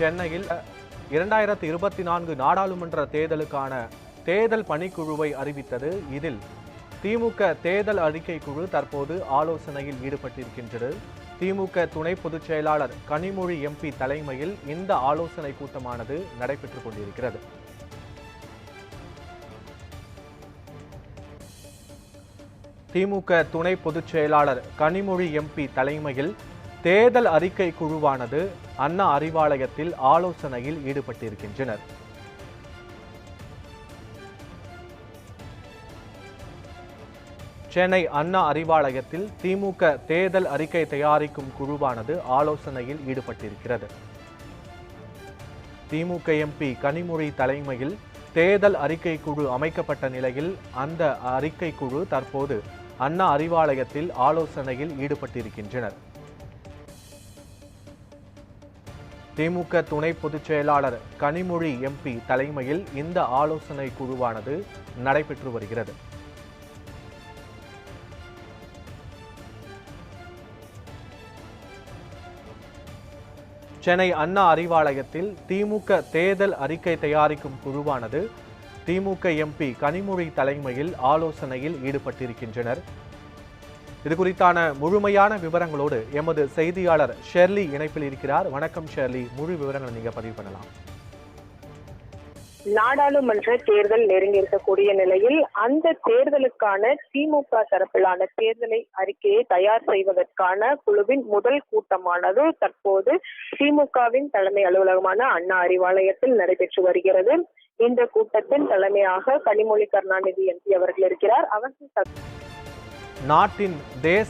சென்னையில் இரண்டாயிரத்தி இருபத்தி நான்கு நாடாளுமன்ற தேர்தலுக்கான தேர்தல் பணிக்குழுவை அறிவித்தது இதில் திமுக தேர்தல் அறிக்கை குழு தற்போது ஆலோசனையில் ஈடுபட்டிருக்கின்றது. திமுக துணை பொதுச் செயலாளர் கனிமொழி எம்பி தலைமையில் இந்த ஆலோசனை கூட்டமானது நடைபெற்றுக் கொண்டிருக்கிறது. திமுக துணை பொதுச் செயலாளர் கனிமொழி எம்பி தலைமையில் தேர்தல் அறிக்கை குழுவானது அண்ணா அறிவாலயத்தில் ஆலோசனையில் ஈடுபட்டிருக்கின்றனர். சென்னை அண்ணா அறிவாலயத்தில் திமுக தேர்தல் அறிக்கை தயாரிக்கும் குழுவானது ஆலோசனையில் ஈடுபட்டிருக்கிறது. திமுக எம்பி கனிமொழி தலைமையில் தேர்தல் அறிக்கை குழு அமைக்கப்பட்ட நிலையில் அந்த அறிக்கை குழு தற்போது அண்ணா அறிவாலயத்தில் ஆலோசனையில் ஈடுபட்டிருக்கின்றனர். திமுக துணை பொதுச் செயலாளர் கனிமொழி எம்பி தலைமையில் இந்த ஆலோசனை குழுவானது நடைபெற்று வருகிறது. சென்னை அண்ணா அறிவாலயத்தில் திமுக தேர்தல் அறிக்கை தயாரிக்கும் குழுவானது திமுக எம்பி கனிமொழி தலைமையில் ஆலோசனையில் ஈடுபட்டிருக்கின்றனர். இது குறித்தான முழுமையான விவரங்களோடு எமது செய்தியாளர் ஷெர்லி இணைப்பில் இருக்கிறார். வணக்கம் ஷெர்லி. முழு விவரங்களை நீங்க பதிவு பண்ணலாம். நாடாளுமன்ற தேர்தல் நெருங்கி இருக்கக்கூடிய நிலையில் அந்த தேர்தலுக்கான திமுக தரப்பிலான தேர்தலை அறிக்கையை தயார் செய்வதற்கான குழுவின் முதல் கூட்டமானது தற்போது திமுகவின் தலைமை அலுவலகமான அண்ணா அறிவாலயத்தில் நடைபெற்று வருகிறது. இந்த கூட்டத்தின் தலைமையாக கனிமொழி கருணாநிதி எம்பி அவர்கள் இருக்கிறார். அவர்கள் நாட்டின் தேச